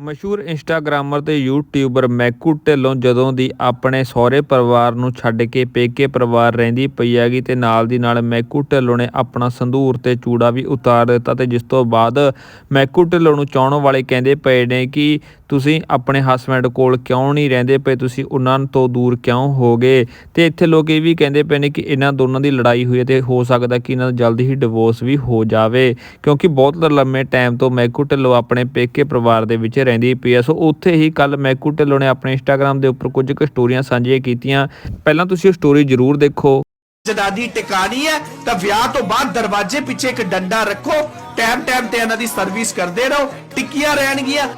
ਮਸ਼ਹੂਰ ਇੰਸਟਾਗ੍ਰਾਮਰ ਤੇ ਯੂਟਿਊਬਰ ਮੈਕੂ ਢਿੱਲੋਂ ਜਦੋਂ ਦੀ ਆਪਣੇ ਸਹੁਰੇ ਪਰਿਵਾਰ ਨੂੰ ਛੱਡ ਕੇ ਪੇਕੇ ਪਰਿਵਾਰ ਰਹਿੰਦੀ ਪਈ ਹੈਗੀ ਤੇ ਨਾਲ ਦੀ ਨਾਲ ਮੈਕੂ ਢਿੱਲੋਂ ਨੇ ਆਪਣਾ ਸੰਧੂਰ ਤੇ ਚੂੜਾ ਵੀ ਉਤਾਰ ਦਿੱਤਾ ਤੇ ਜਿਸ ਤੋਂ ਬਾਅਦ ਮੈਕੂ ਢਿੱਲੋਂ ਨੂੰ ਚਾਹਣ ਵਾਲੇ ਕਹਿੰਦੇ ਪਏ ਨੇ ਕਿ ਤੁਸੀਂ ਆਪਣੇ ਹਸਬੈਂਡ ਕੋਲ ਕਿਉਂ ਨਹੀਂ ਰਹਿੰਦੇ ਪਏ? ਤੁਸੀਂ ਉਹਨਾਂ ਤੋਂ ਦੂਰ ਕਿਉਂ ਹੋ ਗਏ ਤੇ ਇੱਥੇ ਲੋਕ ਇਹ ਵੀ ਕਹਿੰਦੇ ਪਏ ਨੇ ਕਿ ਇਹਨਾਂ ਦੋਨਾਂ ਦੀ ਲੜਾਈ ਹੋਈ ਹੈ ਤੇ ਹੋ ਸਕਦਾ ਕਿ ਇਹਨਾਂ ਦਾ ਜਲਦੀ ਹੀ ਡਿਵੋਰਸ ਵੀ ਹੋ ਜਾਵੇ। ਕਿਉਂਕਿ ਬਹੁਤ ਲੰਮੇ ਟਾਈਮ ਤੋਂ ਮੈਕੂ ਢਿੱਲੋਂ ਆਪਣੇ ਪੇਕੇ ਪਰਿਵਾਰ ਦੇ ਵਿੱਚ ਰਹਿੰਦੀ ਪਈ ਹੈ ਸੋ ਉੱਥੇ ਹੀ ਕੱਲ ਮੈਕੂ ਢਿੱਲੋਂ ਨੇ ਆਪਣੇ ਇੰਸਟਾਗ੍ਰam ਦੇ ਉੱਪਰ ਕੁਝ ਕੁ ਸਟੋਰੀਆਂ ਸਾਂਝੀਆਂ ਕੀਤੀਆਂ। ਪਹਿਲਾਂ ਤੁਸੀਂ ਉਹ ਸਟੋਰੀ ਜ਼ਰੂਰ ਦੇਖੋ। ਜਨਾਨੀ ਟਿਕਾਣੀ ਹੈ ਤਾਂ ਵਿਆਹ ਤੋਂ ਬਾਅਦ ਦਰਵਾਜ਼ੇ ਪਿੱਛੇ ਇੱਕ ਡੰਡਾ ਰੱਖੋ। ਟਾਈਮ ਟਾਈਮ ਤੇ ਇਹਨਾਂ ਦੀ ਸਰਵਿਸ ਕਰਦੇ ਰਹੋ। ਟਿੱਕੀਆਂ ਰਹਿਣਗੀਆਂ।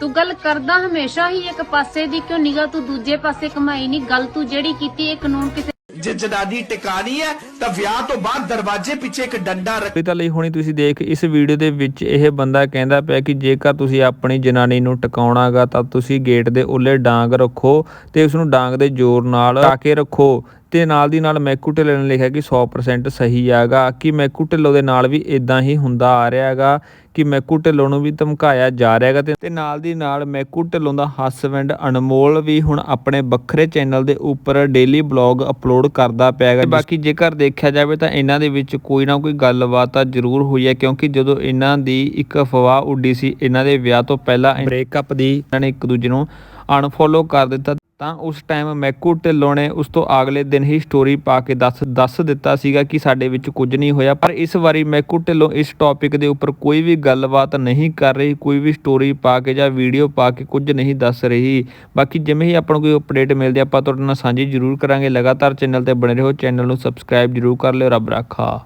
ਤੂੰ ਗੱਲ ਕਰਦਾ ਹਮੇਸ਼ਾ ਹੀ ਇੱਕ ਪਾਸੇ ਦੀ ਕਿਉਂ ਨਿਗਾ ਤੂੰ ਦੂਜੇ ਪਾਸੇ ਕਮਾਈ ਨਹੀਂ ਗੱਲ ਤੂੰ ਜਿਹੜੀ ਕੀਤੀ ਇਹ ਕਾਨੂੰਨ ਕਿਸੇ ਜੇ ਜਨਾਨੀ ਟਿਕਾਣੀ ਹੈ, ਤਾਂ ਵਿਆਹ ਤੋਂ ਬਾਅਦ ਦਰਵਾਜ਼ੇ ਪਿੱਛੇ ਇੱਕ ਡੰਡਾ ਰੱਖ ਪਿਤਾ ਲਈ ਹੋਣੀ ਤੁਸੀਂ ਦੇਖ, ਇਸ ਵੀਡੀਓ ਦੇ ਵਿੱਚ ਇਹ ਬੰਦਾ ਕਹਿੰਦਾ ਪਿਆ ਕਿ ਜੇਕਰ ਤੁਸੀਂ ਆਪਣੀ ਜਨਾਨੀ ਨੂੰ ਟਿਕਾਉਣਾਗਾ ਤਾਂ ਤੁਸੀਂ ਗੇਟ ਦੇ ਉੱਲੇ ਡਾਂਗ ਰੱਖੋ ਤੇ ਉਸ ਨੂੰ ਡਾਂਗ ਦੇ ਜ਼ੋਰ ਨਾਲ ਟਾ ਕੇ ਰੱਖੋ। ਤੇ ਨਾਲ ਦੀ ਨਾਲ ਮੈਕੂ ਢਿੱਲੋਂ ਨੇ ਲਿਖਿਆ ਕਿ 100% ਸਹੀ ਹੈਗਾ। ਕਿ ਮੈਕੂ ਢਿੱਲੋਂ ਦੇ ਨਾਲ ਵੀ ਇਦਾਂ ਹੀ ਹੁੰਦਾ ਆ ਰਿਹਾ ਹੈਗਾ ਕਿ ਮੈਕੂ ਢਿੱਲੋਂ ਨੂੰ ਵੀ ਧਮਕਾਇਆ ਜਾ ਰਿਹਾ ਹੈਗਾ ਤੇ- ਨਾਲ ਦੀ ਨਾਲ ਮੈਕੂ ਢਿੱਲੋਂ ਦਾ ਹਸਬੈਂਡ ਅਨਮੋਲ ਵੀ ਹੁਣ ਆਪਣੇ ਵੱਖਰੇ ਚੈਨਲ ਦੇ ਉੱਪਰ ਡੇਲੀ ਬਲੌਗ ਅਪਲੋਡ ਕਰਦਾ ਪਿਆ ਹੈਗਾ। ਬਾਕੀ ਜੇਕਰ ਦੇਖਿਆ ਜਾਵੇ ਤਾਂ ਇਹਨਾਂ ਦੇ ਵਿੱਚ ਕੋਈ ਨਾ ਕੋਈ ਗੱਲਬਾਤ ਤਾਂ ਜ਼ਰੂਰ ਹੋਈ ਹੈ ਕਿਉਂਕਿ ਜਦੋਂ ਇਹਨਾਂ ਦੀ ਇੱਕ ਅਫਵਾਹ ਉੱਡੀ ਸੀ ਇਹਨਾਂ ਦੇ ਵਿਆਹ ਤੋਂ ਪਹਿਲਾਂ ਬ੍ਰੇਕਅਪ ਦੀ ਇਹਨਾਂ ਨੇ ਇੱਕ ਦੂਜੇ ਨੂੰ ਅਨਫੋਲੋ ਕਰ ਦਿੱਤਾ। ਤਾਂ ਉਸ ਟਾਈਮ ਮੈਕੂ ਢਿੱਲੋਂ ਨੇ ਉਸ ਤੋਂ ਅਗਲੇ ਦਿਨ ਹੀ ਸਟੋਰੀ ਪਾ ਕੇ ਦੱਸ ਦੱਸ ਦਿੱਤਾ ਸੀਗਾ ਕਿ ਸਾਡੇ ਵਿੱਚ ਕੁਝ ਨਹੀਂ ਹੋਇਆ। ਪਰ ਇਸ ਵਾਰੀ ਮੈਕੂ ਢਿੱਲੋਂ ਇਸ ਟੌਪਿਕ ਦੇ ਉੱਪਰ ਕੋਈ ਵੀ ਗੱਲਬਾਤ ਨਹੀਂ ਕਰ ਰਹੀ, ਕੋਈ ਵੀ ਸਟੋਰੀ ਪਾ ਕੇ ਜਾਂ ਵੀਡੀਓ ਪਾ ਕੇ ਕੁਝ ਨਹੀਂ ਦੱਸ ਰਹੀ। ਬਾਕੀ ਜਿਵੇਂ ਹੀ ਆਪਾਂ ਨੂੰ ਕੋਈ ਅਪਡੇਟ ਮਿਲਦੀ ਆਪਾਂ ਤੁਹਾਡੇ ਨਾਲ ਸਾਂਝੀ ਜ਼ਰੂਰ ਕਰਾਂਗੇ। ਲਗਾਤਾਰ ਚੈਨਲ ਤੇ ਬਣੇ ਰਹੋ ਚੈਨਲ ਨੂੰ ਸਬਸਕ੍ਰਾਈਬ ਜ਼ਰੂਰ ਕਰ ਲਿਓ, ਰੱਬ ਰਾਖਾ।